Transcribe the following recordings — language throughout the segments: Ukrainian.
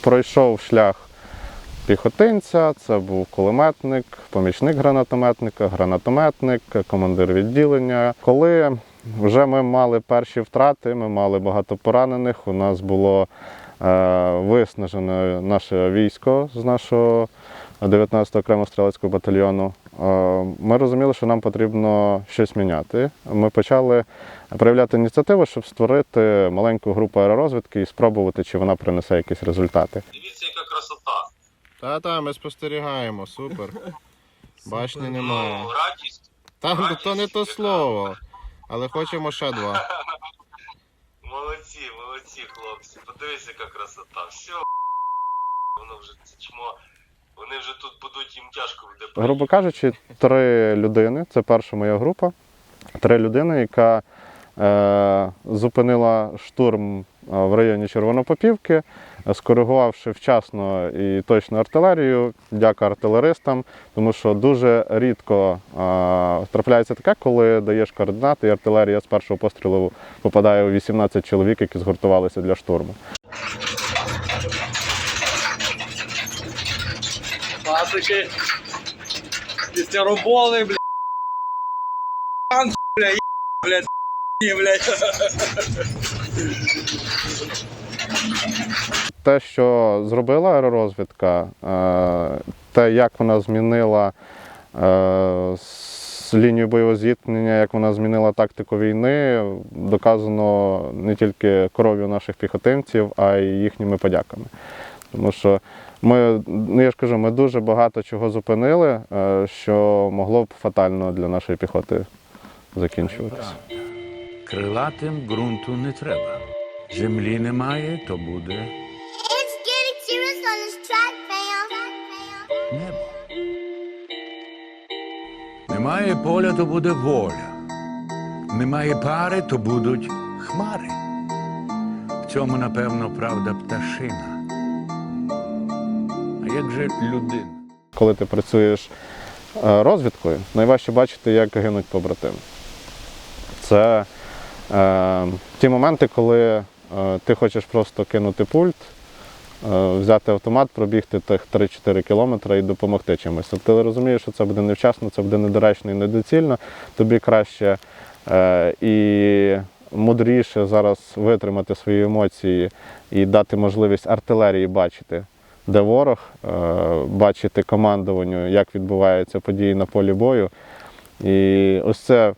Пройшов шлях піхотинця, це був кулеметник, помічник гранатометника, гранатометник, командир відділення. Коли вже ми мали перші втрати, ми мали багато поранених, у нас було е, виснажене наше військо з нашого 19-го окремо стрілецького батальйону. Е, Ми розуміли, що нам потрібно щось міняти. Ми почали проявляти ініціативу, щоб створити маленьку групу аеророзвідки і спробувати, чи вона принесе якісь результати. Дивіться, яка красота. Та-та, ми спостерігаємо, супер. Башні Ну, радість. Та то не то слово. Але хочемо ще два. Молодці, молодці, хлопці. Подивись, яка красота. Все, воно вже це чмо. Вони вже тут будуть, їм тяжко буде. Грубо кажучи, три людини. Це перша моя група. Три людини, яка е, зупинила штурм е, в районі Червонопопівки, е, скоригувавши вчасно і точно артилерію, дяка артилеристам, тому що дуже рідко е, трапляється таке, коли даєш координати, і артилерія з першого пострілу попадає у 18 чоловік, які згуртувалися для штурму. Пасики. Після роболи, блядь. Пан, бля, є, блядь, блядь. те, що зробила аеророзвідка, е, те, як вона змінила е, лінію бойового зіткнення, як вона змінила тактику війни, доказано не тільки кров'ю наших піхотинців, а й їхніми подяками. Тому що ми, ну я ж кажу, ми дуже багато чого зупинили, е, що могло б фатально для нашої піхоти закінчуватися. Крилатим ґрунту не треба. Землі немає, то буде небо. Немає поля, то буде воля. Немає пари, то будуть хмари. В цьому, напевно, правда пташина. Як же людина? коли ти працюєш е, розвідкою, найважче бачити, як гинуть побратими. Це е, ті моменти, коли е, ти хочеш просто кинути пульт, е, взяти автомат, пробігти тих 3-4 кілометри і допомогти чимось. Тобто ти розумієш, що це буде невчасно, це буде недоречно і недоцільно, тобі краще е, і мудріше зараз витримати свої емоції і дати можливість артилерії бачити, де ворог, е, бачити командуванню, як відбуваються події на полі бою. І ось це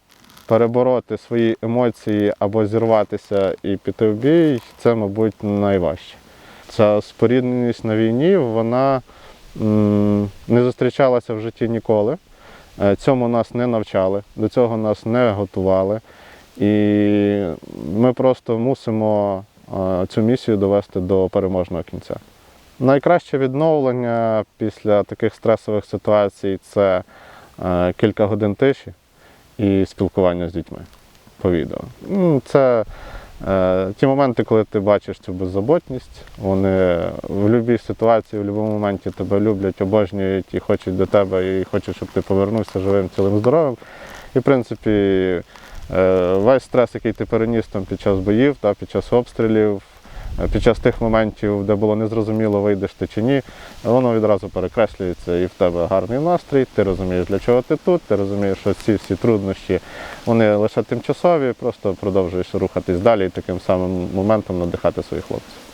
перебороти свої емоції або зірватися і піти в бій, це, мабуть, найважче. Ця спорідненість на війні, вона не зустрічалася в житті ніколи. Е, Цьому нас не навчали, до цього нас не готували. І ми просто мусимо е, цю місію довести до переможного кінця. Найкраще відновлення після таких стресових ситуацій це е, кілька годин тиші і спілкування з дітьми по відео. Ну, Це е, ті моменти, коли ти бачиш цю беззаботність, вони в будь-якій ситуації, в будь-якому моменті тебе люблять, обожнюють і хочуть до тебе, і хочуть, щоб ти повернувся живим, цілим, здоровим. І, в принципі, е, весь стрес, який ти переніс там під час боїв, та, під час обстрілів, під час тих моментів, де було незрозуміло, вийдеш ти чи ні, воно відразу перекреслюється і в тебе гарний настрій, ти розумієш, для чого ти тут, ти розумієш, що ці всі труднощі вони лише тимчасові, просто продовжуєш рухатись далі і таким самим моментом надихати своїх хлопців.